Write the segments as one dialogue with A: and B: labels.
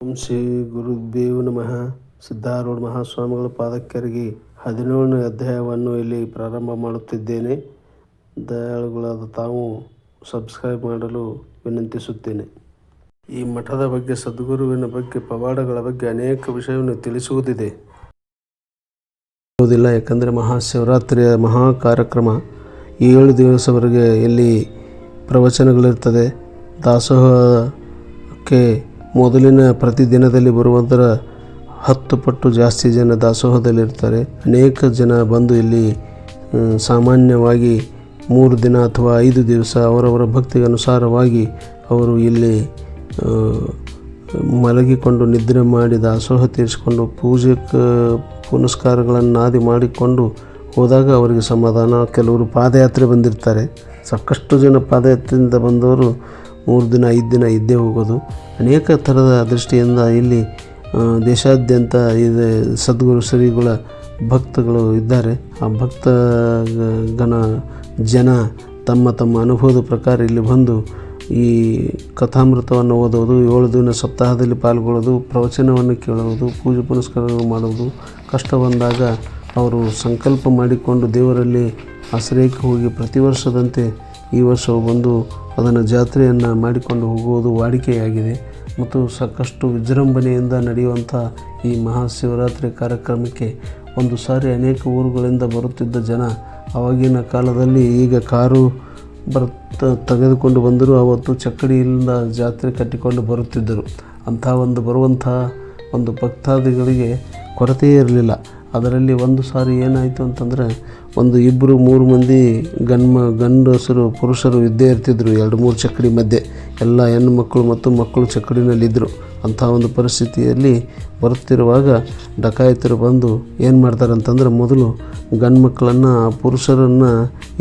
A: ಓಂ ಶ್ರೀ ಗುರುದೇವ್ ನಮಃ. ಸಿದ್ಧಾರೂಢ ಮಹಾಸ್ವಾಮಿಗಳ ಪಾದಕ್ಕರಿಗೆ ಹದಿನೇಳನೇ ಅಧ್ಯಾಯವನ್ನು ಇಲ್ಲಿ ಪ್ರಾರಂಭ ಮಾಡುತ್ತಿದ್ದೇನೆ. ದಯಾಳುಗಳಾದ ತಾವು ಸಬ್ಸ್ಕ್ರೈಬ್ ಮಾಡಲು ವಿನಂತಿಸುತ್ತೇನೆ. ಈ ಮಠದ ಬಗ್ಗೆ, ಸದ್ಗುರುವಿನ ಬಗ್ಗೆ, ಪವಾಡಗಳ ಬಗ್ಗೆ ಅನೇಕ ವಿಷಯವನ್ನು ತಿಳಿಸುವುದಿದೆ. ಆಗುವುದಿಲ್ಲ ಯಾಕಂದರೆ ಮಹಾಶಿವರಾತ್ರಿಯ ಮಹಾ ಕಾರ್ಯಕ್ರಮ ಏಳು ದಿವಸವರೆಗೆ ಇಲ್ಲಿ ಪ್ರವಚನಗಳಿರ್ತದೆ. ದಾಸೋಹಕ್ಕೆ ಮೊದಲಿನ ಪ್ರತಿದಿನದಲ್ಲಿ ಬರುವಂತರ ಹತ್ತು ಪಟ್ಟು ಜಾಸ್ತಿ ಜನ ದಾಸೋಹದಲ್ಲಿರ್ತಾರೆ. ಅನೇಕ ಜನ ಬಂದು ಇಲ್ಲಿ ಸಾಮಾನ್ಯವಾಗಿ ಮೂರು ದಿನ ಅಥವಾ ಐದು ದಿವಸ ಅವರವರ ಭಕ್ತಿಗೆ ಅನುಸಾರವಾಗಿ ಅವರು ಇಲ್ಲಿ ಮಲಗಿಕೊಂಡು ನಿದ್ರೆ ಮಾಡಿ ದಾಸೋಹ ತೀರಿಸಿಕೊಂಡು ಪೂಜೆ ಪುನಸ್ಕಾರಗಳನ್ನು ಆದಿ ಮಾಡಿಕೊಂಡು ಹೋದಾಗ ಅವರಿಗೆ ಸಮಾಧಾನ. ಕೆಲವರು ಪಾದಯಾತ್ರೆ ಬಂದಿರ್ತಾರೆ. ಸಾಕಷ್ಟು ಜನ ಪಾದಯಾತ್ರೆಯಿಂದ ಬಂದವರು ಮೂರು ದಿನ, ಐದು ದಿನ ಇದ್ದೇ ಹೋಗೋದು. ಅನೇಕ ಥರದ ದೃಷ್ಟಿಯಿಂದ ಇಲ್ಲಿ ದೇಶಾದ್ಯಂತ ಇದೆ, ಸದ್ಗುರು ಶ್ರೀಗಳ ಭಕ್ತಗಳು ಇದ್ದಾರೆ. ಆ ಭಕ್ತ ಗಣ ಜನ ತಮ್ಮ ತಮ್ಮ ಅನುಭವದ ಪ್ರಕಾರ ಇಲ್ಲಿ ಬಂದು ಈ ಕಥಾಮೃತವನ್ನು ಓದೋದು, ಏಳು ದಿನ ಸಪ್ತಾಹದಲ್ಲಿ ಪಾಲ್ಗೊಳ್ಳೋದು, ಪ್ರವಚನವನ್ನು ಕೇಳುವುದು ಪೂಜೆ ಪುನಸ್ಕಾರಗಳು ಮಾಡುವುದು ಕಷ್ಟ ಬಂದಾಗ ಅವರು ಸಂಕಲ್ಪ ಮಾಡಿಕೊಂಡು ದೇವರಲ್ಲಿ ಆಶ್ರಯಕ್ಕೆ ಹೋಗಿ ಪ್ರತಿ ವರ್ಷದಂತೆ ಈ ವರ್ಷವು ಬಂದು ಅದನ್ನು ಜಾತ್ರೆಯನ್ನು ಮಾಡಿಕೊಂಡು ಹೋಗುವುದು ವಾಡಿಕೆಯಾಗಿದೆ ಮತ್ತು ಸಾಕಷ್ಟು ವಿಜೃಂಭಣೆಯಿಂದ ನಡೆಯುವಂಥ ಈ ಮಹಾಶಿವರಾತ್ರಿ ಕಾರ್ಯಕ್ರಮಕ್ಕೆ ಒಂದು ಸಾರಿ ಅನೇಕ ಊರುಗಳಿಂದ ಬರುತ್ತಿದ್ದ ಜನ ಆವಾಗಿನ ಕಾಲದಲ್ಲಿ ಈಗ ಕಾರು ಬರ ತೆಗೆದುಕೊಂಡು ಬಂದರೂ ಅವತ್ತು ಚಕ್ಕಡಿಯಿಂದ ಜಾತ್ರೆ ಕಟ್ಟಿಕೊಂಡು ಬರುತ್ತಿದ್ದರು. ಅಂಥ ಒಂದು ಬರುವಂಥ ಒಂದು ಭಕ್ತಾದಿಗಳಿಗೆ ಕೊರತೆಯೇ ಇರಲಿಲ್ಲ. ಅದರಲ್ಲಿ ಒಂದು ಸಾರಿ ಏನಾಯಿತು ಅಂತಂದರೆ ಒಂದು ಇಬ್ಬರು ಮೂರು ಮಂದಿ ಗಂಡ್ಮ ಗಂಡಸರು ಪುರುಷರು ಇದ್ದೇ ಇರ್ತಿದ್ರು, ಎರಡು ಮೂರು ಚಕ್ಕಡಿ ಮಧ್ಯೆ. ಎಲ್ಲ ಹೆಣ್ಣು ಮಕ್ಕಳು ಮತ್ತು ಮಕ್ಕಳು ಚಕ್ಕಡಿನಲ್ಲಿದ್ದರು ಅಂಥ ಒಂದು ಪರಿಸ್ಥಿತಿಯಲ್ಲಿ ಬರುತ್ತಿರುವಾಗ ಡಕಾಯಿತರು ಬಂದು ಏನು ಮಾಡ್ತಾರೆ ಅಂತಂದರೆ ಮೊದಲು ಗಂಡು ಮಕ್ಕಳನ್ನು, ಪುರುಷರನ್ನು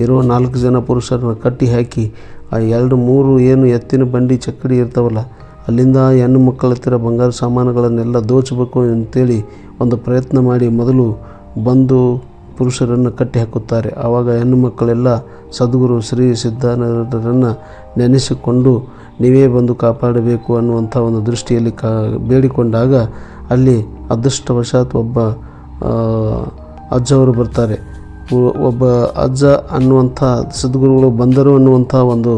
A: ಇರೋ ನಾಲ್ಕು ಜನ ಪುರುಷರನ್ನ ಕಟ್ಟಿ ಹಾಕಿ, ಆ ಎರಡು ಮೂರು ಏನು ಎತ್ತಿನ ಬಂಡಿ ಚಕ್ಕಡಿ ಇರ್ತಾವಲ್ಲ, ಅಲ್ಲಿಂದ ಹೆಣ್ಣು ಮಕ್ಕಳ ಹತ್ತಿರ ಬಂಗಾರ ಸಾಮಾನುಗಳನ್ನೆಲ್ಲ ದೋಚಬೇಕು ಅಂತೇಳಿ ಒಂದು ಪ್ರಯತ್ನ ಮಾಡಿ ಮೊದಲು ಬಂದು ಪುರುಷರನ್ನು ಕಟ್ಟಿ ಹಾಕುತ್ತಾರೆ. ಆವಾಗ ಹೆಣ್ಣು ಮಕ್ಕಳೆಲ್ಲ ಸದ್ಗುರು ಶ್ರೀ ಸಿದ್ಧಾನಂದರನ್ನು ನೆನೆಸಿಕೊಂಡು ನೀವೇ ಬಂದು ಕಾಪಾಡಬೇಕು ಅನ್ನುವಂಥ ಒಂದು ದೃಷ್ಟಿಯಲ್ಲಿ ಕಾ ಬೇಡಿಕೊಂಡಾಗ ಅಲ್ಲಿ ಅದೃಷ್ಟವಶಾತ್ ಒಬ್ಬ ಅಜ್ಜವರು ಬರ್ತಾರೆ. ಒಬ್ಬ ಅಜ್ಜ ಅನ್ನುವಂಥ ಸದ್ಗುರುಗಳು ಬಂದರು ಅನ್ನುವಂಥ ಒಂದು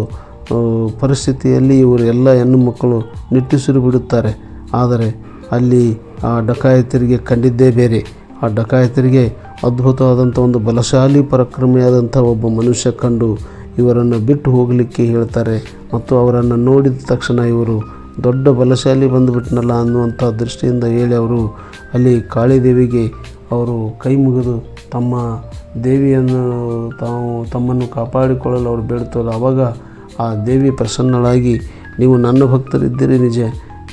A: ಪರಿಸ್ಥಿತಿಯಲ್ಲಿ ಇವರು ಎಲ್ಲ ಹೆಣ್ಣು ಮಕ್ಕಳು ನಿಟ್ಟುಸಿರು ಬಿಡುತ್ತಾರೆ. ಆದರೆ ಅಲ್ಲಿ ಆ ಡಕಾಯತರಿಗೆ ಕಂಡಿದ್ದೇ ಬೇರೆ. ಆ ಡಕಾಯತರಿಗೆ ಅದ್ಭುತವಾದಂಥ ಒಂದು ಬಲಶಾಲಿ ಪರಾಕ್ರಮಿಯಾದಂಥ ಒಬ್ಬ ಮನುಷ್ಯ ಕಂಡು ಇವರನ್ನು ಬಿಟ್ಟು ಹೋಗಲಿಕ್ಕೆ ಹೇಳ್ತಾರೆ. ಮತ್ತು ಅವರನ್ನು ನೋಡಿದ ತಕ್ಷಣ ಇವರು ದೊಡ್ಡ ಬಲಶಾಲಿ ಬಂದುಬಿಟ್ನಲ್ಲ ಅನ್ನುವಂಥ ದೃಷ್ಟಿಯಿಂದ ಹೇಳಿ ಅವರು ಅಲ್ಲಿ ಕಾಳಿದೇವಿಗೆ ಅವರು ಕೈ ಮುಗಿದು ತಮ್ಮ ದೇವಿಯನ್ನು ತಾವು ತಮ್ಮನ್ನು ಕಾಪಾಡಿಕೊಳ್ಳಲು ಅವರು ಬೇಡುತ್ತಲ್ಲ ಆವಾಗ ಆ ದೇವಿ ಪ್ರಸನ್ನಳಾಗಿ, ನೀವು ನನ್ನ ಭಕ್ತರಿದ್ದೀರಿ ನಿಜ,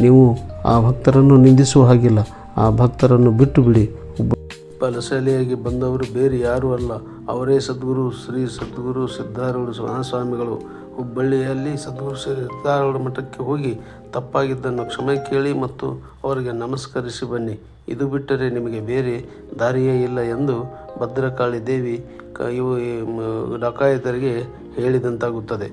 A: ನೀವು ಆ ಭಕ್ತರನ್ನು ನಿಂದಿಸುವ ಹಾಗಿಲ್ಲ. ಆ ಭಕ್ತರನ್ನು ಬಿಟ್ಟು ಬಿಡಿ. ಬಲಶಾಲಿಯಾಗಿ ಬಂದವರು ಬೇರೆ ಯಾರೂ ಅಲ್ಲ. ಅವರೇ ಸದ್ಗುರು, ಶ್ರೀ ಸದ್ಗುರು ಸಿದ್ಧಾರೂಢ ಮಹಾಸ್ವಾಮಿಗಳು. ಹುಬ್ಬಳ್ಳಿಯಲ್ಲಿ ಸದ್ಗುರು ಸಿದ್ಧಾರೂಢ ಮಠಕ್ಕೆ ಹೋಗಿ ತಪ್ಪಾಗಿದ್ದನ್ನು ಕ್ಷಮೆ ಕೇಳಿ ಮತ್ತು ಅವರಿಗೆ ನಮಸ್ಕರಿಸಿ ಬನ್ನಿ. ಇದು ಬಿಟ್ಟರೆ ನಿಮಗೆ ಬೇರೆ ದಾರಿಯೇ ಇಲ್ಲ ಎಂದು ಭದ್ರಕಾಳಿ ದೇವಿ ಇವು ಡಕಾಯಿತರಿಗೆ ಹೇಳಿದಂತಾಗುತ್ತದೆ.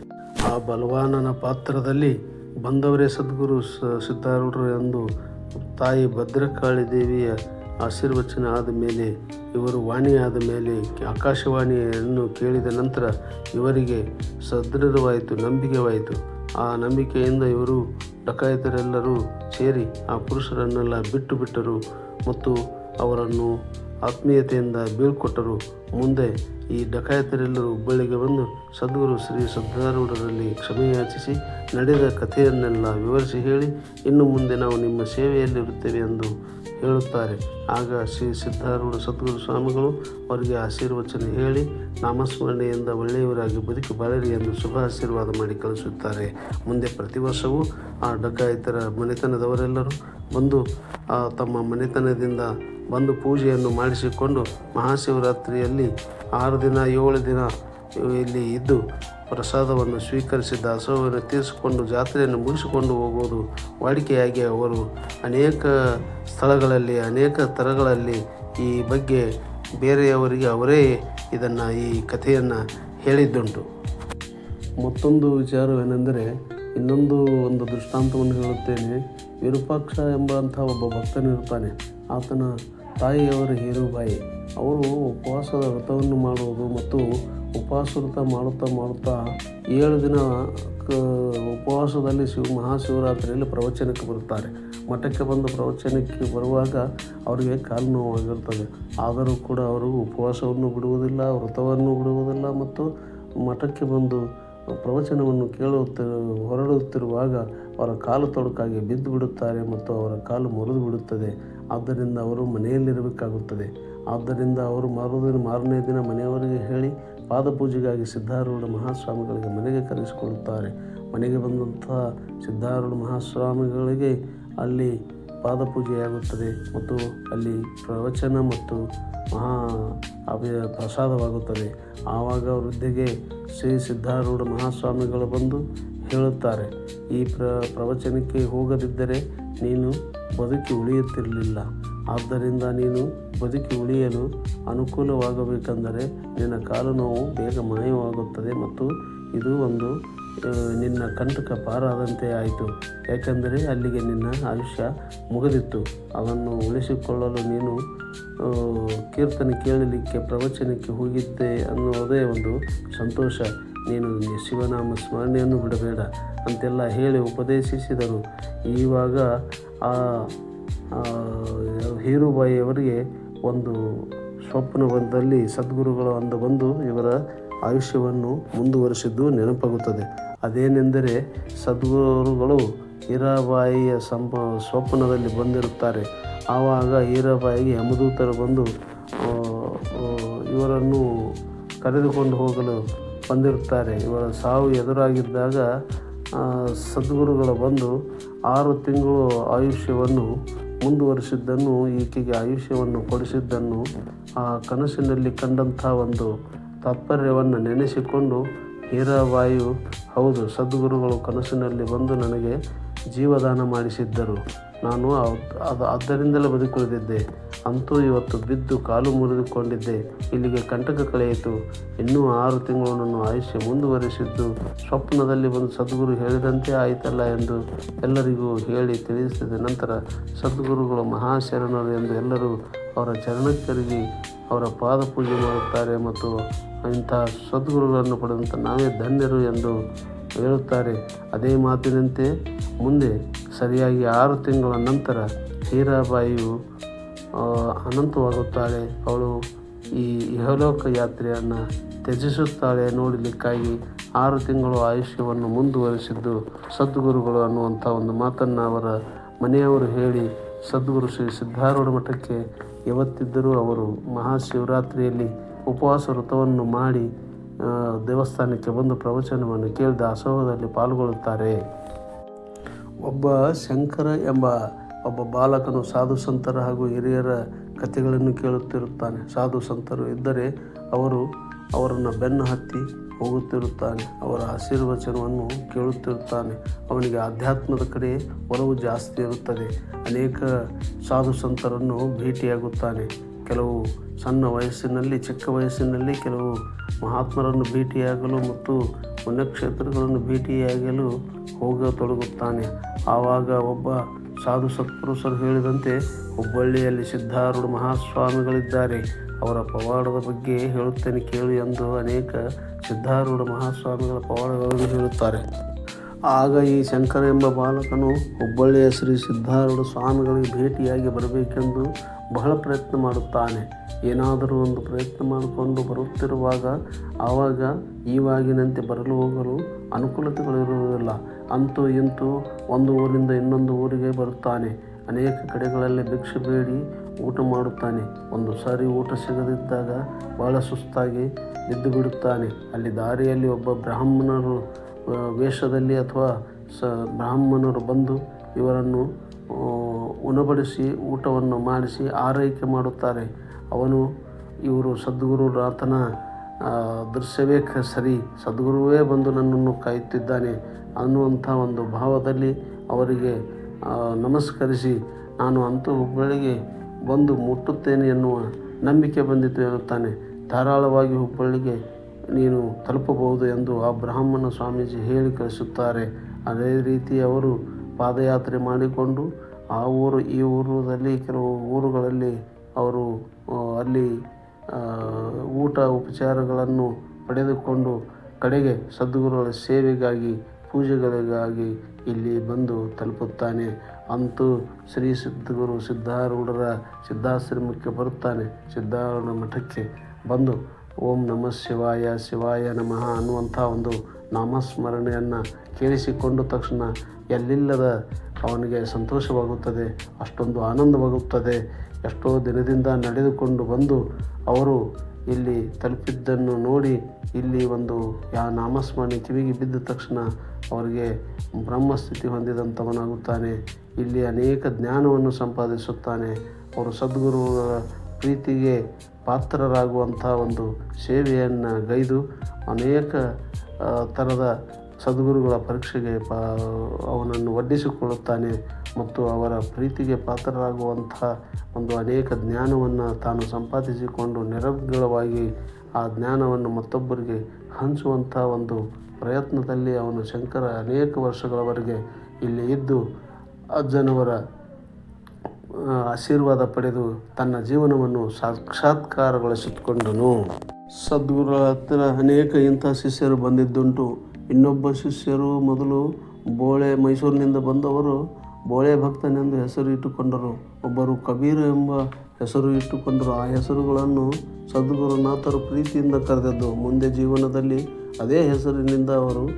A: ಆ ಬಲವಾನನ ಪಾತ್ರದಲ್ಲಿ ಬಂದವರೇ ಸದ್ಗುರು ಸ- ಸಿದ್ಧಾರೂಢರು ಎಂದು ತಾಯಿ ಭದ್ರಕಾಳಿ ದೇವಿಯ ಆಶೀರ್ವಚನ ಆದ ಮೇಲೆ, ಇವರು ವಾಣಿಯಾದ ಮೇಲೆ ಆಕಾಶವಾಣಿಯನ್ನು ಕೇಳಿದ ನಂತರ ಇವರಿಗೆ ಸದೃಢವಾಯಿತು, ನಂಬಿಕೆವಾಯಿತು. ಆ ನಂಬಿಕೆಯಿಂದ ಇವರು ಡಕಾಯಿತರೆಲ್ಲರೂ ಸೇರಿ ಆ ಪುರುಷರನ್ನೆಲ್ಲ ಬಿಟ್ಟು ಬಿಟ್ಟರು ಮತ್ತು ಅವರನ್ನು ಆತ್ಮೀಯತೆಯಿಂದ ಬೀಳ್ಕೊಟ್ಟರು. ಮುಂದೆ ಈ ಡಕಾಯತರೆಲ್ಲರೂ ಹುಬ್ಬಳ್ಳಿಗೆ ಬಂದು ಸದ್ಗುರು ಶ್ರೀ ಸಿದ್ಧಾರೂಢರಲ್ಲಿ ಕ್ಷಮೆಯಾಚಿಸಿ ನಡೆದ ಕಥೆಯನ್ನೆಲ್ಲ ವಿವರಿಸಿ ಹೇಳಿ, ಇನ್ನು ಮುಂದೆ ನಾವು ನಿಮ್ಮ ಸೇವೆಯಲ್ಲಿರುತ್ತೇವೆ ಎಂದು ಹೇಳುತ್ತಾರೆ. ಆಗ ಶ್ರೀ ಸಿದ್ಧಾರೂಢ ಸದ್ಗುರು ಸ್ವಾಮಿಗಳು ಅವರಿಗೆ ಆಶೀರ್ವಚನ ಹೇಳಿ, ನಾಮಸ್ಮರಣೆಯಿಂದ ಒಳ್ಳೆಯವರಾಗಿ ಬದುಕಿ ಎಂದು ಶುಭ ಆಶೀರ್ವಾದ ಮಾಡಿ ಕಳಿಸುತ್ತಾರೆ. ಮುಂದೆ ಪ್ರತಿ ವರ್ಷವೂ ಆ ಡಕಾಯಿತರ ಮನೆತನದವರೆಲ್ಲರೂ ಬಂದು ತಮ್ಮ ಮನೆತನದಿಂದ ಬಂದು ಪೂಜೆಯನ್ನು ಮಾಡಿಸಿಕೊಂಡು ಮಹಾಶಿವರಾತ್ರಿಯಲ್ಲಿ ಆರು ದಿನ, ಏಳು ದಿನ ಇಲ್ಲಿ ಇದ್ದು ಪ್ರಸಾದವನ್ನು ಸ್ವೀಕರಿಸಿ ದಾಸೋಹವನ್ನು ತೀರಿಸಿಕೊಂಡು ಜಾತ್ರೆಯನ್ನು ಮುಗಿಸಿಕೊಂಡು ಹೋಗುವುದು ವಾಡಿಕೆಯಾಗಿ ಅವರು ಅನೇಕ ಸ್ಥಳಗಳಲ್ಲಿ, ಅನೇಕ ಥರಗಳಲ್ಲಿ ಈ ಬಗ್ಗೆ ಬೇರೆಯವರಿಗೆ ಅವರೇ ಇದನ್ನು, ಈ ಕಥೆಯನ್ನು ಹೇಳಿದ್ದುಂಟು. ಮತ್ತೊಂದು ವಿಚಾರವೇನೆಂದರೆ, ಇನ್ನೊಂದು ಒಂದು ದೃಷ್ಟಾಂತವನ್ನು ಹೇಳುತ್ತೇನೆ. ವಿರೂಪಾಕ್ಷ ಎಂಬಂಥ ಒಬ್ಬ ಭಕ್ತನಿರ್ತಾನೆ ಆತನ ತಾಯಿಯವರು ಹೀರೂಬಾಯಿ ಅವರು ಉಪವಾಸದ ವ್ರತವನ್ನು ಮಾಡುವುದು ಮತ್ತು ಉಪವಾಸ ವ್ರತ ಮಾಡುತ್ತಾ ಮಾಡುತ್ತಾ ಏಳು ದಿನ ಕ ಉಪವಾಸದಲ್ಲಿ ಶಿವ ಮಹಾಶಿವರಾತ್ರಿಯಲ್ಲಿ ಪ್ರವಚನಕ್ಕೆ ಬರುತ್ತಾರೆ. ಮಠಕ್ಕೆ ಬಂದು ಪ್ರವಚನಕ್ಕೆ ಬರುವಾಗ ಅವರಿಗೆ ಕಾಲು ನೋವಾಗಿರ್ತದೆ. ಆದರೂ ಕೂಡ ಅವರು ಉಪವಾಸವನ್ನು ಬಿಡುವುದಿಲ್ಲ, ವ್ರತವನ್ನು ಬಿಡುವುದಿಲ್ಲ ಮತ್ತು ಮಠಕ್ಕೆ ಬಂದು ಪ್ರವಚನವನ್ನು ಕೇಳುತ್ತಿ, ಹೊರಡುತ್ತಿರುವಾಗ ಅವರ ಕಾಲು ತೊಡಕಾಗಿ ಬಿದ್ದು ಬಿಡುತ್ತಾರೆ ಮತ್ತು ಅವರ ಕಾಲು ಮುರಿದು ಬಿಡುತ್ತದೆ. ಆದ್ದರಿಂದ ಅವರು ಮನೆಯಲ್ಲಿರಬೇಕಾಗುತ್ತದೆ. ಆದ್ದರಿಂದ ಅವರು ಮರುದಿನ ಮಾರನೇ ದಿನ ಮನೆಯವರಿಗೆ ಹೇಳಿ, ಪಾದಪೂಜೆಗಾಗಿ ಸಿದ್ಧಾರೂಢ ಮಹಾಸ್ವಾಮಿಗಳಿಗೆ ಮನೆಗೆ ಕರೆಸಿಕೊಳ್ಳುತ್ತಾರೆ. ಮನೆಗೆ ಬಂದಂತಹ ಸಿದ್ಧಾರೂಢ ಮಹಾಸ್ವಾಮಿಗಳಿಗೆ ಅಲ್ಲಿ ಪಾದಪೂಜೆಯಾಗುತ್ತದೆ ಮತ್ತು ಅಲ್ಲಿ ಪ್ರವಚನ ಮತ್ತು ಮಹಾ ಅಭಯ ಪ್ರಸಾದವಾಗುತ್ತದೆ. ಆವಾಗ ವೃದ್ಧೆಗೆ ಶ್ರೀ ಸಿದ್ಧಾರೂಢ ಮಹಾಸ್ವಾಮಿಗಳು ಬಂದು ಹೇಳುತ್ತಾರೆ, ಈ ಪ್ರ, ಪ್ರವಚನಕ್ಕೆ ಹೋಗದಿದ್ದರೆ ನೀನು ಬದುಕಿ ಉಳಿಯುತ್ತಿರಲಿಲ್ಲ. ಆದ್ದರಿಂದ ನೀನು ಬದುಕಿ ಉಳಿಯಲು ಅನುಕೂಲವಾಗಬೇಕೆಂದರೆ ನಿನ್ನ ಕಾಲು ನೋವು ಬೇಗ ಮಾಯವಾಗುತ್ತದೆ ಮತ್ತು ಇದು ಒಂದು ನಿನ್ನ ಕಂಟಕ ಪಾರಾದಂತೆ ಆಯಿತು. ಯಾಕೆಂದರೆ ಅಲ್ಲಿಗೆ ನಿನ್ನ ಆಯುಷ್ಯ ಮುಗಿದಿತ್ತು. ಅದನ್ನು ಉಳಿಸಿಕೊಳ್ಳಲು ನೀನು ಕೀರ್ತನೆ ಕೇಳಲಿಕ್ಕೆ ಪ್ರವಚನಕ್ಕೆ ಹೋಗಿದ್ದೆ ಅನ್ನೋದೇ ಒಂದು ಸಂತೋಷ. ನೀನು ಶಿವನಾಮ ಸ್ಮರಣೆಯನ್ನು ಬಿಡಬೇಡ ಅಂತೆಲ್ಲ ಹೇಳಿ ಉಪದೇಶಿಸಿದರು. ಇವಾಗ ಆ ಹೀರುಬಾಯಿಯವರಿಗೆ ಒಂದು ಸ್ವಪ್ನದಲ್ಲಿ ಸದ್ಗುರುಗಳು ಅಂದು ಬಂದು ಇವರ ಆಯುಷ್ಯವನ್ನು ಮುಂದುವರಿಸಿದ್ದು ನೆನಪಾಗುತ್ತದೆ. ಅದೇನೆಂದರೆ ಸದ್ಗುರುಗಳು ಹೀರಾಬಾಯಿಯ ಸಂಪ, ಸ್ವಪ್ನದಲ್ಲಿ ಬಂದಿರುತ್ತಾರೆ. ಆವಾಗ ಹೀರಾಬಾಯಿಗೆ ಯಮದೂತರು ಬಂದು ಇವರನ್ನು ಕರೆದುಕೊಂಡು ಹೋಗಲು ಬಂದಿರುತ್ತಾರೆ. ಇವರ ಸಾವು ಎದುರಾಗಿದ್ದಾಗ ಸದ್ಗುರುಗಳು ಬಂದು ಆರು ತಿಂಗಳು ಆಯುಷ್ಯವನ್ನು ಮುಂದುವರಿಸಿದ್ದನ್ನು, ಈಕೆಗೆ ಆಯುಷ್ಯವನ್ನು ಕೊಡಿಸಿದ್ದನ್ನು ಆ ಕನಸಿನಲ್ಲಿ ಕಂಡಂಥ ಒಂದು ತಾತ್ಪರ್ಯವನ್ನು ನೆನೆಸಿಕೊಂಡು ಹೀರಾಬಾಯಿಯು ಹೌದು, ಸದ್ಗುರುಗಳು ಕನಸಿನಲ್ಲಿ ಬಂದು ನನಗೆ ಜೀವದಾನ ಮಾಡಿಸಿದ್ದರು. ನಾನು ಅದ್- ಅದು ಆದ್ದರಿಂದಲೇ ಬದುಕುಳಿದಿದ್ದೆ. ಅಂತೂ ಇವತ್ತು ಬಿದ್ದು ಕಾಲು ಮುರಿದುಕೊಂಡಿದ್ದೆ. ಇಲ್ಲಿಗೆ ಕಂಟಕ ಕಳೆಯಿತು. ಇನ್ನೂ ಆರು ತಿಂಗಳು ನನ್ನ ಆಯುಷ್ಯ ಮುಂದುವರಿಸಿದ್ದು. ಸ್ವಪ್ನದಲ್ಲಿ ಬಂದು ಸದ್ಗುರು ಹೇಳಿದಂತೆ ಆಯಿತಲ್ಲ ಎಂದು ಎಲ್ಲರಿಗೂ ಹೇಳಿ ತಿಳಿಸಿದ ನಂತರ ಸದ್ಗುರುಗಳು ಮಹಾಶರಣರು ಎಂದು ಎಲ್ಲರೂ ಅವರ ಚರಣಕ್ಕರಿಗಿ ಅವರ ಪಾದ ಪೂಜೆ ಮಾಡುತ್ತಾರೆ ಮತ್ತು ಇಂತಹ ಸದ್ಗುರುಗಳನ್ನು ಪಡೆದಂಥ ನಾವೇ ಧನ್ಯರು ಎಂದು ಹೇಳುತ್ತಾರೆ. ಅದೇ ಮಾತಿನಂತೆ ಮುಂದೆ ಸರಿಯಾಗಿ ಆರು ತಿಂಗಳ ನಂತರ ಹೀರಾಬಾಯಿಯು ಅನಂತವಾಗುತ್ತಾಳೆ. ಅವಳು ಈ ಇಹಲೋಕ ಯಾತ್ರೆಯನ್ನು ತ್ಯಜಿಸುತ್ತಾಳೆ. ನೋಡಲಿಕ್ಕಾಗಿ ಆರು ತಿಂಗಳು ಆಯುಷ್ಯವನ್ನು ಮುಂದುವರಿಸಿದ್ದು ಸದ್ಗುರುಗಳು ಅನ್ನುವಂಥ ಒಂದು ಮಾತನ್ನು ಅವರ ಮನೆಯವರು ಹೇಳಿ ಸದ್ಗುರು ಶ್ರೀ ಸಿದ್ಧಾರೂಢ ಮಠಕ್ಕೆ ಯಾವತ್ತಿದ್ದರೂ ಅವರು ಮಹಾಶಿವರಾತ್ರಿಯಲ್ಲಿ ಉಪವಾಸ ವ್ರತವನ್ನು ಮಾಡಿ ದೇವಸ್ಥಾನಕ್ಕೆ ಬಂದು ಪ್ರವಚನವನ್ನು ಕೇಳಿ ದಾಸೋಹದಲ್ಲಿ ಪಾಲ್ಗೊಳ್ಳುತ್ತಾರೆ. ಒಬ್ಬ ಶಂಕರ ಎಂಬ ಒಬ್ಬ ಬಾಲಕನು ಸಾಧು ಸಂತರ ಹಾಗೂ ಹಿರಿಯರ ಕಥೆಗಳನ್ನು ಕೇಳುತ್ತಿರುತ್ತಾನೆ. ಸಾಧು ಸಂತರು ಇದ್ದರೆ ಅವರು ಅವರನ್ನು ಬೆನ್ನು ಹತ್ತಿ ಹೋಗುತ್ತಿರುತ್ತಾನೆ. ಅವರ ಆಶೀರ್ವಚನವನ್ನು ಕೇಳುತ್ತಿರುತ್ತಾನೆ. ಅವನಿಗೆ ಆಧ್ಯಾತ್ಮದ ಕಡೆ ಒಲವು ಜಾಸ್ತಿ ಇರುತ್ತದೆ. ಅನೇಕ ಸಾಧು ಸಂತರನ್ನು ಭೇಟಿಯಾಗುತ್ತಾನೆ. ಕೆಲವು ಸಣ್ಣ ವಯಸ್ಸಿನಲ್ಲಿ, ಚಿಕ್ಕ ವಯಸ್ಸಿನಲ್ಲಿ ಕೆಲವು ಮಹಾತ್ಮರನ್ನು ಭೇಟಿಯಾಗಲು ಮತ್ತು ಪುಣ್ಯಕ್ಷೇತ್ರಗಳನ್ನು ಭೇಟಿಯಾಗಲು ಹೋಗತೊಡಗುತ್ತಾನೆ. ಆವಾಗ ಒಬ್ಬ ಸಾಧು ಸತ್ಪುರುಷರು ಹೇಳಿದಂತೆ ಹುಬ್ಬಳ್ಳಿಯಲ್ಲಿ ಸಿದ್ಧಾರೂಢ ಮಹಾಸ್ವಾಮಿಗಳಿದ್ದಾರೆ. ಅವರ ಪವಾಡದ ಬಗ್ಗೆ ಹೇಳುತ್ತೇನೆ ಕೇಳಿ ಎಂದು ಅನೇಕ ಸಿದ್ಧಾರೂಢ ಮಹಾಸ್ವಾಮಿಗಳ ಪವಾಡಗಳನ್ನು ಹೇಳುತ್ತಾರೆ. ಆಗ ಈ ಶಂಕರ ಎಂಬ ಬಾಲಕನು ಹುಬ್ಬಳ್ಳಿಯ ಶ್ರೀ ಸಿದ್ಧಾರೂಢ ಸ್ವಾಮಿಗಳಿಗೆ ಭೇಟಿಯಾಗಿ ಬರಬೇಕೆಂದು ಬಹಳ ಪ್ರಯತ್ನ ಮಾಡುತ್ತಾನೆ. ಏನಾದರೂ ಒಂದು ಪ್ರಯತ್ನ ಮಾಡಿಕೊಂಡು ಬರುತ್ತಿರುವಾಗ ಆವಾಗ ಈವಾಗಿನಂತೆ ಬರಲು ಹೋಗಲು ಅನುಕೂಲತೆಗಳಿರುವುದಿಲ್ಲ ಅಂತೂ ಇಂತೂ ಒಂದು ಊರಿಂದ ಇನ್ನೊಂದು ಊರಿಗೆ ಬರುತ್ತಾನೆ. ಅನೇಕ ಕಡೆಗಳಲ್ಲಿ ಭಿಕ್ಷೆ ಬೇಡಿ ಊಟ ಮಾಡುತ್ತಾನೆ. ಒಂದು ಸಾರಿ ಊಟ ಸಿಗದಿದ್ದಾಗ ಬಹಳ ಸುಸ್ತಾಗಿ ಎದ್ದು ಬಿಡುತ್ತಾನೆ ಅಲ್ಲಿ ದಾರಿಯಲ್ಲಿ ಒಬ್ಬ ಬ್ರಾಹ್ಮಣರು, ವೇಷದಲ್ಲಿ ಅಥವಾ ಸ ಬ್ರಾಹ್ಮಣರು ಬಂದು ಇವರನ್ನು ಉಣಬಡಿಸಿ ಊಟವನ್ನು ಮಾಡಿಸಿ ಆರೈಕೆ ಮಾಡುತ್ತಾರೆ. ಅವನು ಇವರು ಸದ್ಗುರು ಆತನ ಆ, ದೃಶ್ಯವೇ ಕ- ಸರಿ ಸದ್ಗುರುವೇ ಬಂದು ನನ್ನನ್ನು ಕಾಯುತ್ತಿದ್ದಾನೆ ಅನ್ನುವಂಥ ಒಂದು ಭಾವದಲ್ಲಿ ಅವರಿಗೆ ನಮಸ್ಕರಿಸಿ ನಾನು ಅಂತೂ ಹುಬ್ಬಳ್ಳಿಗೆ ಬಂದು ಮುಟ್ಟುತ್ತೇನೆ ಎನ್ನುವ ನಂಬಿಕೆ ಬಂದಿತು ಎನ್ನುತ್ತಾನೆ. ಧಾರಾಳವಾಗಿ ಹುಬ್ಬಳ್ಳಿಗೆ ನೀನು ತಲುಪಬಹುದು ಎಂದು ಆ ಬ್ರಾಹ್ಮಣ ಸ್ವಾಮೀಜಿ ಹೇಳಿ ಕಳಿಸುತ್ತಾರೆ. ಅದೇ ರೀತಿ ಅವರು ಪಾದಯಾತ್ರೆ ಮಾಡಿಕೊಂಡು ಆ ಊರು, ಈ ಊರಲ್ಲಿ ಕೆಲವು ಊರುಗಳಲ್ಲಿ ಅವರು ಅಲ್ಲಿ ಊಟ ಉಪಚಾರಗಳನ್ನು ಪಡೆದುಕೊಂಡು ಕಡೆಗೆ ಸದ್ಗುರುಗಳ ಸೇವೆಗಾಗಿ, ಪೂಜೆಗಳಿಗಾಗಿ ಇಲ್ಲಿ ಬಂದು ತಲುಪುತ್ತಾನೆ. ಅಂತೂ ಶ್ರೀ ಸಿದ್ಧಗುರು ಸಿದ್ಧಾರೂಢರ ಸಿದ್ಧಾಶ್ರಮಕ್ಕೆ ಬರುತ್ತಾನೆ. ಸಿದ್ಧಾರೂಢ ಮಠಕ್ಕೆ ಬಂದು ಓಂ ನಮಃ ಶಿವಾಯ ಶಿವಾಯ ನಮಃ ಅನ್ನುವಂಥ ಒಂದು ನಾಮಸ್ಮರಣೆಯನ್ನು ಕೇಳಿಸಿಕೊಂಡ ತಕ್ಷಣ ಎಲ್ಲಿಲ್ಲದ ಅವನಿಗೆ ಸಂತೋಷವಾಗುತ್ತದೆ, ಅಷ್ಟೊಂದು ಆನಂದವಾಗುತ್ತದೆ. ಎಷ್ಟೋ ದಿನದಿಂದ ನಡೆದುಕೊಂಡು ಬಂದು ಅವರು ಇಲ್ಲಿ ತಲುಪಿದ್ದನ್ನು ನೋಡಿ ಇಲ್ಲಿ ಒಂದು ಯಾ ನಾಮಸ್ಮರಣೆ ಕಿವಿಗೆ ಬಿದ್ದ ತಕ್ಷಣ ಅವರಿಗೆ ಬ್ರಹ್ಮಸ್ಥಿತಿ ಹೊಂದಿದಂಥವನಾಗುತ್ತಾನೆ. ಇಲ್ಲಿ ಅನೇಕ ಜ್ಞಾನವನ್ನು ಸಂಪಾದಿಸುತ್ತಾನೆ. ಅವರು ಸದ್ಗುರುಗಳ ಪ್ರೀತಿಗೆ ಪಾತ್ರರಾಗುವಂಥ ಒಂದು ಸೇವೆಯನ್ನು ಗೈದು ಅನೇಕ ಥರದ ಸದ್ಗುರುಗಳ ಪರೀಕ್ಷೆಗೆ ಪಾ, ಅವನನ್ನು ಒಡ್ಡಿಸಿಕೊಳ್ಳುತ್ತಾನೆ ಮತ್ತು ಅವರ ಪ್ರೀತಿಗೆ ಪಾತ್ರರಾಗುವಂಥ ಒಂದು ಅನೇಕ ಜ್ಞಾನವನ್ನು ತಾನು ಸಂಪಾದಿಸಿಕೊಂಡು ನಿರರ್ಗಳವಾಗಿ ಆ ಜ್ಞಾನವನ್ನು ಮತ್ತೊಬ್ಬರಿಗೆ ಹಂಚುವಂಥ ಒಂದು ಪ್ರಯತ್ನದಲ್ಲಿ ಅವನು ಶಂಕರ ಅನೇಕ ವರ್ಷಗಳವರೆಗೆ ಇಲ್ಲಿ ಇದ್ದು ಅಜ್ಜನವರ ಆಶೀರ್ವಾದ ಪಡೆದು ತನ್ನ ಜೀವನವನ್ನು ಸಾಕ್ಷಾತ್ಕಾರಗೊಳಿಸಿಕೊಂಡನು ಸದ್ಗುರು ಹತ್ತಿರ ಅನೇಕ ಇಂಥ ಶಿಷ್ಯರು ಬಂದಿದ್ದುಂಟು. ಇನ್ನೊಬ್ಬ ಶಿಷ್ಯರು ಮೊದಲು ಬೋಳೆ ಮೈಸೂರಿನಿಂದ ಬಂದವರು ಬೋಳೆ ಭಕ್ತನೆಂದು ಹೆಸರು ಇಟ್ಟುಕೊಂಡರು. ಒಬ್ಬರು ಕಬೀರ್ ಎಂಬ ಹೆಸರು ಇಟ್ಟುಕೊಂಡರು. ಆ ಹೆಸರುಗಳನ್ನು ಸದ್ಗುರುನಾಥರು ಪ್ರೀತಿಯಿಂದ ಕರೆದದ್ದು. ಮುಂದೆ ಜೀವನದಲ್ಲಿ ಅದೇ ಹೆಸರಿನಿಂದ ಅವರು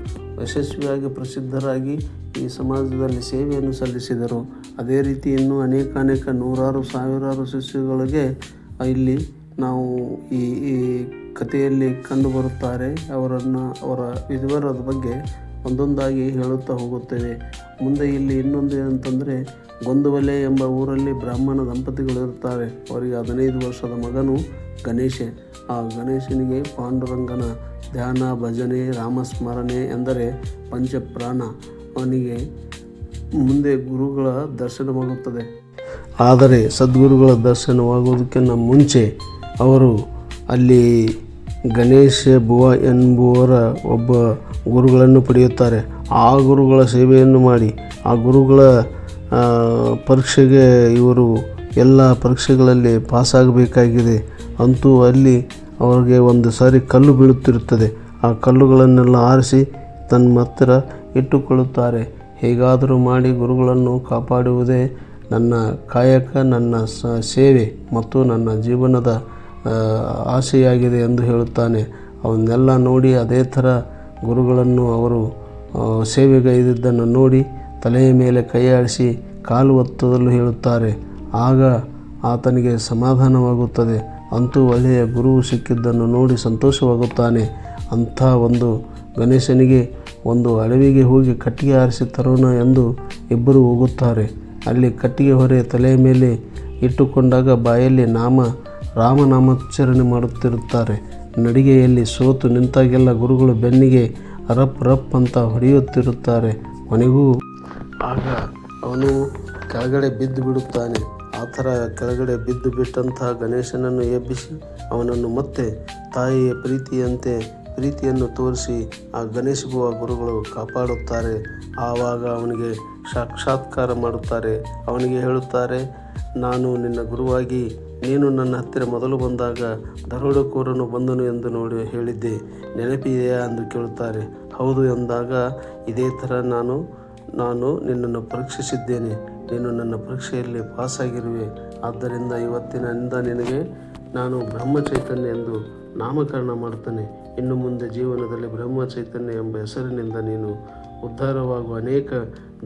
A: ಯಶಸ್ವಿಯಾಗಿ ಪ್ರಸಿದ್ಧರಾಗಿ ಈ ಸಮಾಜದಲ್ಲಿ ಸೇವೆಯನ್ನು ಸಲ್ಲಿಸಿದರು. ಅದೇ ರೀತಿ ಇನ್ನೂ ಅನೇಕ ಅನೇಕ ನೂರಾರು, ಸಾವಿರಾರು ಶಿಷ್ಯಗಳಿಗೆ ಇಲ್ಲಿ ನಾವು ಈ ಈ ಕಥೆಯಲ್ಲಿ ಕಂಡುಬರುತ್ತಾರೆ. ಅವರನ್ನು, ಅವರ ವಿಧವರದ ಬಗ್ಗೆ ಒಂದೊಂದಾಗಿ ಹೇಳುತ್ತಾ ಹೋಗುತ್ತೇವೆ. ಮುಂದೆ ಇಲ್ಲಿ ಇನ್ನೊಂದು ಏನಂತಂದರೆ, ಗೊಂದುವಲೆ ಎಂಬ ಊರಲ್ಲಿ ಬ್ರಾಹ್ಮಣ ದಂಪತಿಗಳು ಇರ್ತಾರೆ ಅವರಿಗೆ ಹದಿನೈದು ವರ್ಷದ ಮಗನು ಗಣೇಶ. ಆ ಗಣೇಶನಿಗೆ ಪಾಂಡುರಂಗನ ಧ್ಯಾನ, ಭಜನೆ, ರಾಮಸ್ಮರಣೆ ಎಂದರೆ ಪಂಚಪ್ರಾಣ. ಅವನಿಗೆ ಮುಂದೆ ಗುರುಗಳ ದರ್ಶನವಾಗುತ್ತದೆ. ಆದರೆ ಸದ್ಗುರುಗಳ ದರ್ಶನವಾಗುವುದಕ್ಕಿಂತ ಮುಂಚೆ ಅವರು ಅಲ್ಲಿ ಗಣೇಶ ಬುವ ಎಂಬುವರ ಒಬ್ಬ ಗುರುಗಳನ್ನು ಪಡೆಯುತ್ತಾರೆ. ಆ ಗುರುಗಳ ಸೇವೆಯನ್ನು ಮಾಡಿ, ಆ ಗುರುಗಳ ಪರೀಕ್ಷೆಗೆ ಇವರು ಎಲ್ಲ ಪರೀಕ್ಷೆಗಳಲ್ಲಿ ಪಾಸಾಗಬೇಕಾಗಿದೆ. ಅಂತೂ ಅಲ್ಲಿ ಅವರಿಗೆ ಒಂದು ಸಾರಿ ಕಲ್ಲು ಬೀಳುತ್ತಿರುತ್ತದೆ. ಆ ಕಲ್ಲುಗಳನ್ನೆಲ್ಲ ಆರಿಸಿ ತನ್ನ ಹತ್ತಿರ ಇಟ್ಟುಕೊಳ್ಳುತ್ತಾರೆ. ಹೇಗಾದರೂ ಮಾಡಿ ಗುರುಗಳನ್ನು ಕಾಪಾಡುವುದೇ ನನ್ನ ಕಾಯಕ, ನನ್ನ ಸೇವೆ ಮತ್ತು ನನ್ನ ಜೀವನದ ಆಸೆಯಾಗಿದೆ ಎಂದು ಹೇಳುತ್ತಾನೆ. ಅವನ್ನೆಲ್ಲ ನೋಡಿ ಅದೇ ಥರ ಗುರುಗಳನ್ನು ಅವರು ಸೇವೆಗೈದಿದ್ದನ್ನು ನೋಡಿ ತಲೆಯ ಮೇಲೆ ಕೈ ಆಡಿಸಿ ಕಾಲು ಒತ್ತದಲು ಹೇಳುತ್ತಾರೆ. ಆಗ ಆತನಿಗೆ ಸಮಾಧಾನವಾಗುತ್ತದೆ. ಅಂತೂ ಒಳ್ಳೆಯ ಗುರು ಸಿಕ್ಕಿದ್ದನ್ನು ನೋಡಿ ಸಂತೋಷವಾಗುತ್ತಾನೆ. ಅಂಥ ಒಂದು ಗಣೇಶನಿಗೆ ಒಂದು ಅಡವಿಗೆ ಹೋಗಿ ಕಟ್ಟಿಗೆ ಆರಿಸಿ ತರೋಣ ಎಂದು ಇಬ್ಬರು ಹೋಗುತ್ತಾರೆ. ಅಲ್ಲಿ ಕಟ್ಟಿಗೆ ಹೊರೆ ತಲೆಯ ಮೇಲೆ ಇಟ್ಟುಕೊಂಡಾಗ ಬಾಯಲ್ಲಿ ನಾಮ, ರಾಮನಾಮಾಚರಣೆ ಮಾಡುತ್ತಿರುತ್ತಾರೆ. ನಡಿಗೆಯಲ್ಲಿ ಸೋತು ನಿಂತಾಗೆಲ್ಲ ಗುರುಗಳು ಬೆನ್ನಿಗೆ ರಪ್ ರಪ್ ಅಂತ ಹೊಡೆಯುತ್ತಿರುತ್ತಾರೆ. ಕೊನೆಗೂ ಆಗ ಅವನು ಕೆಳಗಡೆ ಬಿದ್ದು ಬಿಡುತ್ತಾನೆ. ಆ ಥರ ಕೆಳಗಡೆ ಬಿದ್ದು ಬಿಟ್ಟಂತಹ ಗಣೇಶನನ್ನು ಎಬ್ಬಿಸಿ ಅವನನ್ನು ಮತ್ತೆ ತಾಯಿಯ ಪ್ರೀತಿಯಂತೆ ಪ್ರೀತಿಯನ್ನು ತೋರಿಸಿ ಆ ಗಣೇಶಗೂ ಬುವ ಗುರುಗಳು ಕಾಪಾಡುತ್ತಾರೆ. ಆವಾಗ ಅವನಿಗೆ ಸಾಕ್ಷಾತ್ಕಾರ ಮಾಡುತ್ತಾರೆ. ಅವನಿಗೆ ಹೇಳುತ್ತಾರೆ ನಾನು ನಿನ್ನ ಗುರುವಾಗಿ, ನೀನು ನನ್ನ ಹತ್ತಿರ ಮೊದಲು ಬಂದಾಗ ದರೋಡೆಕೋರನು ಬಂದನು ಎಂದು ನೋಡಿ ಹೇಳಿದ್ದೆ. ನೆನಪಿದೆಯಾ ಎಂದು ಕೇಳುತ್ತಾರೆ. ಹೌದು ಎಂದಾಗ, ಇದೇ ಥರ ನಾನು ನಾನು ನಿನ್ನನ್ನು ಪರೀಕ್ಷಿಸಿದ್ದೇನೆ. ನೀನು ನನ್ನ ಪರೀಕ್ಷೆಯಲ್ಲಿ ಪಾಸಾಗಿರುವೆ. ಆದ್ದರಿಂದ ಇವತ್ತಿನಿಂದ ನಿನಗೆ ನಾನು ಬ್ರಹ್ಮ ಚೈತನ್ಯ ಎಂದು ನಾಮಕರಣ ಮಾಡುತ್ತೇನೆ. ಇನ್ನು ಮುಂದೆ ಜೀವನದಲ್ಲಿ ಬ್ರಹ್ಮ ಚೈತನ್ಯ ಎಂಬ ಹೆಸರಿನಿಂದ ನೀನು ಉದ್ಧಾರವಾಗುವ ಅನೇಕ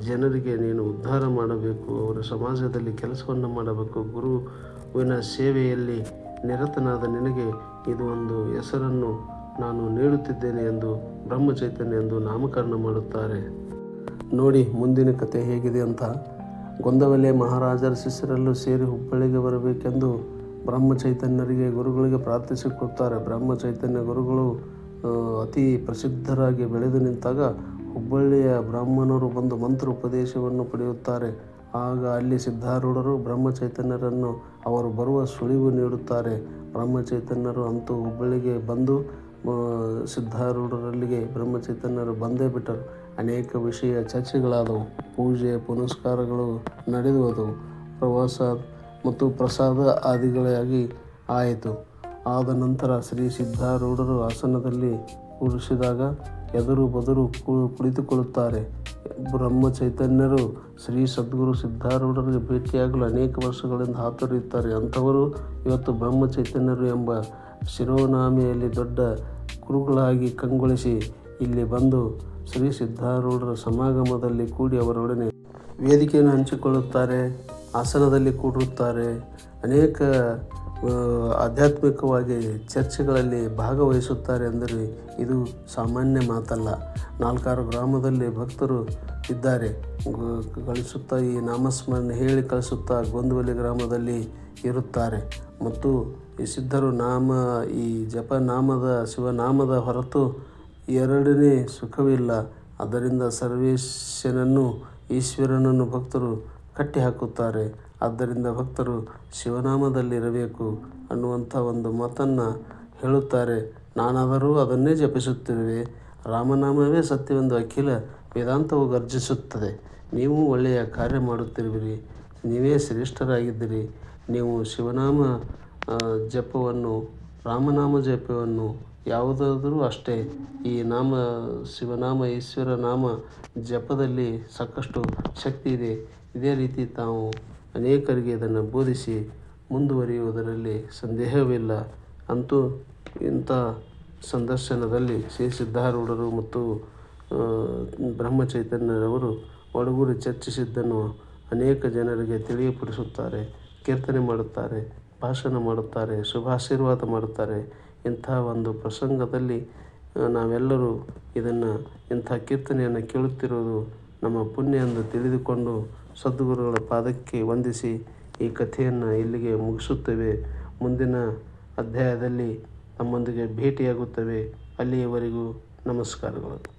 A: ಜನರಿಗೆ ನೀನು ಉದ್ಧಾರ ಮಾಡಬೇಕು. ಅವರ ಸಮಾಜದಲ್ಲಿ ಕೆಲಸವನ್ನು ಮಾಡಬೇಕು. ಗುರುವಿನ ಸೇವೆಯಲ್ಲಿ ನಿರತನಾದ ನಿನಗೆ ಇದು ಒಂದು ಹೆಸರನ್ನು ನಾನು ನೀಡುತ್ತಿದ್ದೇನೆ ಎಂದು ಬ್ರಹ್ಮಚೈತನ್ಯ ಎಂದು ನಾಮಕರಣ ಮಾಡುತ್ತಾರೆ. ನೋಡಿ, ಮುಂದಿನ ಕತೆ ಹೇಗಿದೆ ಅಂತ. ಗೊಂದವಲೆ ಮಹಾರಾಜರ ಶಿಷ್ಯರಲ್ಲೂ ಸೇರಿ ಹುಬ್ಬಳ್ಳಿಗೆ ಬರಬೇಕೆಂದು ಬ್ರಹ್ಮ ಚೈತನ್ಯರಿಗೆ ಗುರುಗಳಿಗೆ ಪ್ರಾರ್ಥಿಸಿಕೊಳ್ತಾರೆ ಬ್ರಹ್ಮ ಚೈತನ್ಯ ಗುರುಗಳು ಅತಿ ಪ್ರಸಿದ್ಧರಾಗಿ ಬೆಳೆದು ನಿಂತಾಗ ಹುಬ್ಬಳ್ಳಿಯ ಬ್ರಾಹ್ಮಣರು ಬಂದು ಮಂತ್ರ ಉಪದೇಶವನ್ನು ಪಡೆಯುತ್ತಾರೆ. ಆಗ ಅಲ್ಲಿ ಸಿದ್ಧಾರೂಢರು ಬ್ರಹ್ಮಚೈತನ್ಯರನ್ನು, ಅವರು ಬರುವ ಸುಳಿವು ನೀಡುತ್ತಾರೆ. ಬ್ರಹ್ಮಚೈತನ್ಯರು ಅಂತೂ ಹುಬ್ಬಳ್ಳಿಗೆ ಬಂದು ಸಿದ್ಧಾರೂಢರಲ್ಲಿಗೆ ಬ್ರಹ್ಮಚೈತನ್ಯರು ಬಂದೇ ಬಿಟ್ಟರು. ಅನೇಕ ವಿಷಯ ಚರ್ಚೆಗಳಾದವು. ಪೂಜೆ, ಪುನಸ್ಕಾರಗಳು ನಡೆದು ಪ್ರವಾಸ ಮತ್ತು ಪ್ರಸಾದ ಆದಿಗಳಾಗಿ ಆಯಿತು. ಆದ ನಂತರ ಶ್ರೀ ಸಿದ್ಧಾರೂಢರು ಆಸನದಲ್ಲಿ ಕೂರಿಸಿದಾಗ ಎದುರು ಬದುರು ಕುಳಿತುಕೊಳ್ಳುತ್ತಾರೆ. ಬ್ರಹ್ಮ ಚೈತನ್ಯರು ಶ್ರೀ ಸದ್ಗುರು ಸಿದ್ಧಾರೂಢರಿಗೆ ಭೇಟಿಯಾಗಲು ಅನೇಕ ವರ್ಷಗಳಿಂದ ಹಾತೊರೆಯುತ್ತಾರೆ. ಅಂಥವರು ಇವತ್ತು ಬ್ರಹ್ಮ ಚೈತನ್ಯರು ಎಂಬ ಶಿರೋನಾಮೆಯಲ್ಲಿ ದೊಡ್ಡ ಕುರುಗಳಾಗಿ ಕಂಗೊಳಿಸಿ ಇಲ್ಲಿ ಬಂದು ಶ್ರೀ ಸಿದ್ಧಾರೂಢರ ಸಮಾಗಮದಲ್ಲಿ ಕೂಡಿ ಅವರೊಡನೆ ವೇದಿಕೆಯನ್ನು ಹಂಚಿಕೊಳ್ಳುತ್ತಾರೆ, ಆಸನದಲ್ಲಿ ಕೂಡಿರುತ್ತಾರೆ. ಅನೇಕ ಆಧ್ಯಾತ್ಮಿಕವಾಗಿ ಚರ್ಚೆಗಳಲ್ಲಿ ಭಾಗವಹಿಸುತ್ತಾರೆ ಅಂದರೆ ಇದು ಸಾಮಾನ್ಯ ಮಾತಲ್ಲ. ನಾಲ್ಕಾರು ಗ್ರಾಮದಲ್ಲಿ ಭಕ್ತರು ಇದ್ದಾರೆ. ಕಳಿಸುತ್ತಾ ಗಳಿಸುತ್ತಾ ಈ ನಾಮಸ್ಮರಣೆ ಹೇಳಿ ಕಳಿಸುತ್ತಾ ಗೊಂದವಲಿ ಗ್ರಾಮದಲ್ಲಿ ಇರುತ್ತಾರೆ. ಮತ್ತು ಈ ಸಿದ್ಧರು ನಾಮ, ಈ ಜಪನಾಮದ, ಶಿವನಾಮದ ಹೊರತು ಎರಡನೇ ಸುಖವಿಲ್ಲ. ಅದರಿಂದ ಸರ್ವೇಶನನ್ನು ಈಶ್ವರನನ್ನು ಭಕ್ತರು ಕಟ್ಟಿ ಹಾಕುತ್ತಾರೆ ಆದ್ದರಿಂದ ಭಕ್ತರು ಶಿವನಾಮದಲ್ಲಿರಬೇಕು ಅನ್ನುವಂಥ ಒಂದು ಮಾತನ್ನು ಹೇಳುತ್ತಾರೆ. ನಾನಾದರೂ ಅದನ್ನೇ ಜಪಿಸುತ್ತಿರುವೆ. ರಾಮನಾಮವೇ ಸತ್ಯವೆಂದು ಅಖಿಲ ವೇದಾಂತವು ಗರ್ಜಿಸುತ್ತದೆ. ನೀವು ಒಳ್ಳೆಯ ಕಾರ್ಯ ಮಾಡುತ್ತಿರುವಿರಿ. ನೀವೇ ಶ್ರೇಷ್ಠರಾಗಿದ್ದೀರಿ. ನೀವು ಶಿವನಾಮ ಜಪವನ್ನು, ರಾಮನಾಮ ಜಪವನ್ನು ಯಾವುದಾದರೂ ಅಷ್ಟೇ ಈ ನಾಮ, ಶಿವನಾಮ, ಈಶ್ವರ ನಾಮ ಜಪದಲ್ಲಿ ಸಾಕಷ್ಟು ಶಕ್ತಿ ಇದೆ. ಇದೇ ರೀತಿ ತಾವು ಅನೇಕರಿಗೆ ಇದನ್ನು ಬೋಧಿಸಿ ಮುಂದುವರಿಯುವುದರಲ್ಲಿ ಸಂದೇಹವಿಲ್ಲ. ಅಂತೂ ಇಂಥ ಸಂದರ್ಶನದಲ್ಲಿ ಶ್ರೀ ಸಿದ್ಧಾರೂಢರು ಮತ್ತು ಬ್ರಹ್ಮಚೈತನ್ಯರವರು ಒಡಗೂಡಿ ಚರ್ಚಿಸಿದ್ದನ್ನು ಅನೇಕ ಜನರಿಗೆ ತಿಳಿಯಪಡಿಸುತ್ತಾರೆ, ಕೀರ್ತನೆ ಮಾಡುತ್ತಾರೆ, ಭಾಷಣ ಮಾಡುತ್ತಾರೆ, ಶುಭಾಶೀರ್ವಾದ ಮಾಡುತ್ತಾರೆ. ಇಂಥ ಒಂದು ಪ್ರಸಂಗದಲ್ಲಿ ನಾವೆಲ್ಲರೂ ಇದನ್ನು, ಇಂಥ ಕೀರ್ತನೆಯನ್ನು ಕೇಳುತ್ತಿರುವುದು ನಮ್ಮ ಪುಣ್ಯ ಎಂದು ತಿಳಿದುಕೊಂಡು ಸದ್ಗುರುಗಳ ಪಾದಕ್ಕೆ ವಂದಿಸಿ ಈ ಕಥೆಯನ್ನು ಇಲ್ಲಿಗೆ ಮುಗಿಸುತ್ತೇವೆ. ಮುಂದಿನ ಅಧ್ಯಾಯದಲ್ಲಿ ನಮ್ಮೊಂದಿಗೆ ಭೇಟಿಯಾಗುತ್ತವೆ. ಅಲ್ಲಿಯವರೆಗೂ ನಮಸ್ಕಾರಗಳು.